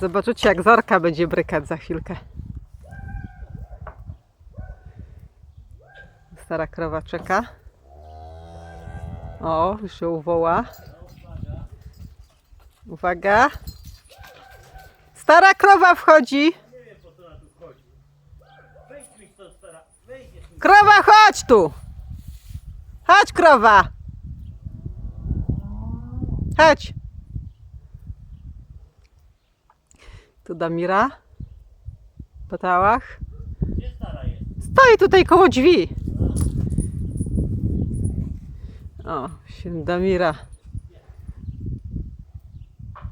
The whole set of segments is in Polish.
Zobaczycie, jak Zorka będzie brykać za chwilkę. Stara krowa czeka. O, już się uwoła. Uwaga. Stara krowa wchodzi. Krowa, chodź tu. Chodź, krowa. Chodź. Tu Damira. Po tałach. Gdzie stara jest? Stoi tutaj koło drzwi. O, się Damira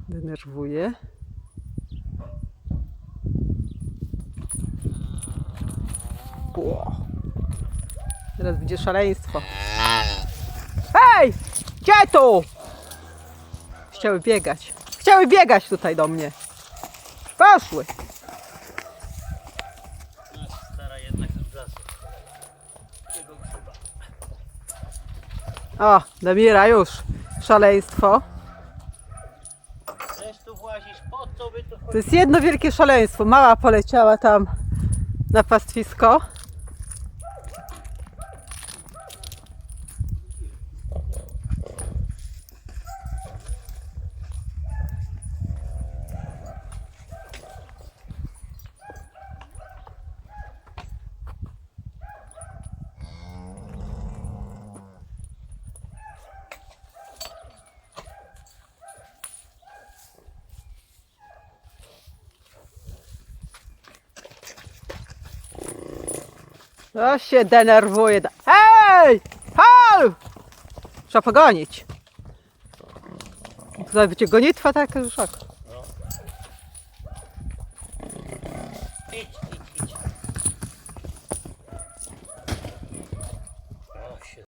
denerwuje. Ło. Teraz będzie szaleństwo. Hej! Gdzie tu? Chciały biegać. Chciały biegać tutaj do mnie. Poszły. Stara jednak. O, Damira już. Szaleństwo. Też tu włazisz, po co by tu To jest jedno wielkie szaleństwo. Mała poleciała tam na pastwisko. To się denerwuje. Hej! Hal! Trzeba pogonić. Tutaj będzie gonitwa taka, że szok. Idź,